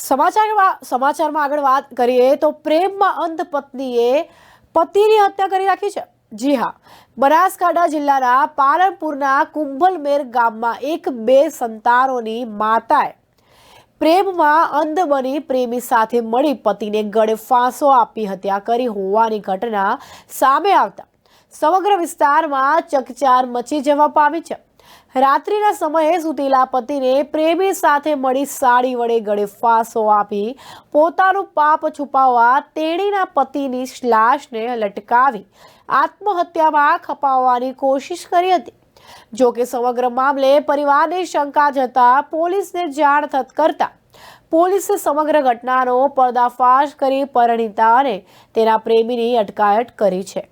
સમાચારમાં સમાચારમાં આગળ વાત કરીએ તો પ્રેમમાં અંધ પત્નીએ પતિની હત્યા કરી રાખી છે. જી હા. બનાસકાંઠા જિલ્લાના પાલનપુરના કુંભલમેર ગામમાં એક બે સંતાનોની માતાએ પ્રેમમાં અંધ બની પ્રેમી સાથે મળી પતિને ગળે ફાંસો આપી હત્યા કરી હોવાની ઘટના સામે આવતા સમગ્ર વિસ્તારમાં ચકચાર મચી જવા પામી છે. રાત્રિના સમયે સુતેલા પતિને પ્રેમી સાથે મળી સાડી વડે ગળે ફાંસો આપી પોતાનું પાપ છુપાવવા તેણીના પતિની શ્લાશને લટકાવી આત્મહત્યામાં ખપાવવાની કોશિશ કરી હતી. જો કે સમગ્ર મામલે પરિવારને શંકા જતા પોલીસને જાણ થત કરતા પોલીસે સમગ્ર ઘટનાનો પર્દાફાશ કરી પરિણીતા અને તેના પ્રેમીની અટકાયત કરી છે.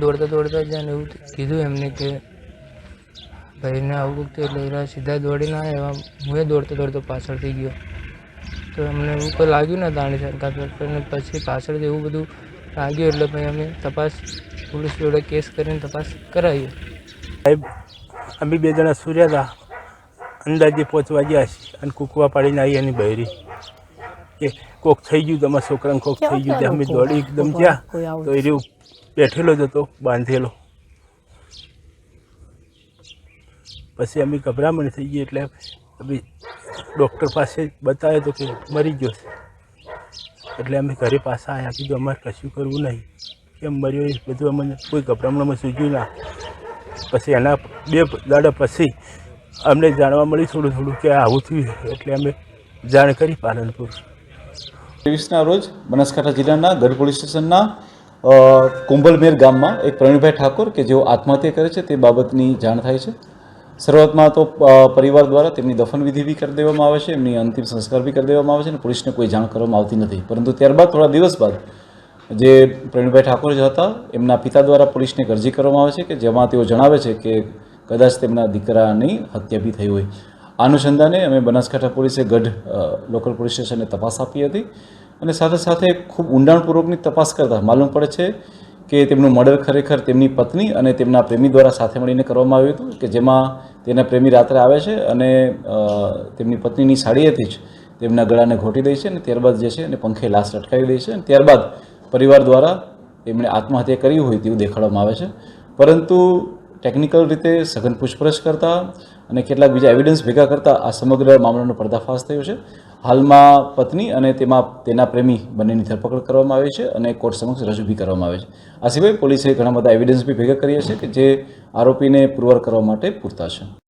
દોડતા દોડતા જ્યાં એવું કીધું એમને કે ભાઈને આવું થયું એટલે એરા સીધા દોડીને આવ્યા હું એ દોડતો દોડતો પાછળથી ગયો. તો અમને એવું કોઈ લાગ્યું ના દાણી શંકા પછી પાછળથી એવું બધું લાગ્યું એટલે ભાઈ અમે તપાસ પોલીસ જોડે કેસ કરીને તપાસ કરાવી. સાહેબ અમે બે જણા સૂર્યા હતા. અંદાજે પહોંચવા ગયા છીએ અને કૂકવા પાડીને આવી એની બહેરી કે કોક થઈ ગયું તમારા છોકરાને કોક થઈ ગયું ત્યાં અમે દોડી એકદમ ગયા તો એ રહ્યું બેઠેલો જ હતો બાંધેલો. પછી અમે ગભરામણ થઈ ગઈ એટલે અમે ડૉક્ટર પાસે બતાવ્યો તો કે મરી ગયો છે. એટલે અમે ઘરે પાછા આવ્યા કીધું અમારે કશું કરવું નહીં. કેમ મર્યો એ બધું અમને કોઈ ગભરામણમાં સૂજ્યું ના. પછી એના બે દાડા પછી અમને જાણવા મળ્યું થોડું થોડું કે આવું થયું એટલે અમે જાણ કરી પાલનપુર. ત્રેવીસના રોજ બનાસકાંઠા જિલ્લાના ગઢ પોલીસ સ્ટેશનના કુંભલમેર ગામમાં એક પ્રવીણભાઈ ઠાકોર કે જેઓ આત્મહત્યા કરે છે તે બાબતની જાણ થાય છે. શરૂઆતમાં તો પરિવાર દ્વારા તેમની દફન વિધિ બી કરી દેવામાં આવે છે, એમની અંતિમ સંસ્કાર બી કરી દેવામાં આવે છે અને પોલીસને કોઈ જાણ કરવામાં આવતી નથી. પરંતુ ત્યારબાદ, થોડા દિવસ બાદ, જે પ્રવીણભાઈ ઠાકોર જે હતા, એમના પિતા દ્વારા પોલીસને અરજી કરવામાં આવે છે કે જેમાં તેઓ જણાવે છે કે કદાચ તેમના દીકરાની હત્યા બી થઈ હોય. આ અનુસંધાને અમે બનાસકાંઠા પોલીસે ગઢ લોકલ પોલીસ સ્ટેશને તપાસ આપી હતી અને સાથે સાથે ખૂબ ઊંડાણપૂર્વકની તપાસ કરતાં માલુમ પડે છે કે તેમનું મર્ડર ખરેખર તેમની પત્ની અને તેમના પ્રેમી દ્વારા સાથે મળીને કરવામાં આવ્યું હતું કે જેમાં તેના પ્રેમી રાત્રે આવે છે અને તેમની પત્નીની સાડીએથી જ તેમના ગળાને ઘોટી દે છે અને ત્યારબાદ જે છે એને પંખે લાશ લટકાવી દે છે અને ત્યારબાદ પરિવાર દ્વારા એમણે આત્મહત્યા કરી હોય તેવું દેખાડવામાં આવે છે. પરંતુ ટેકનિકલ રીતે સઘન પૂછપરછ કરતા અને કેટલાક બીજા એવિડન્સ ભેગા કરતા આ સમગ્ર મામલાનો પર્દાફાશ થયો છે. હાલમાં પત્ની અને તેમાં, તેના પ્રેમી બંનેની ધરપકડ કરવામાં આવી છે અને કોર્ટ સમક્ષ રજૂ બી કરવામાં આવે છે. આ સિવાય પોલીસે ઘણા બધા એવિડન્સ બી ભેગા કર્યા છે કે જે આરોપીને પુરવાર કરવા માટે પૂરતા છે.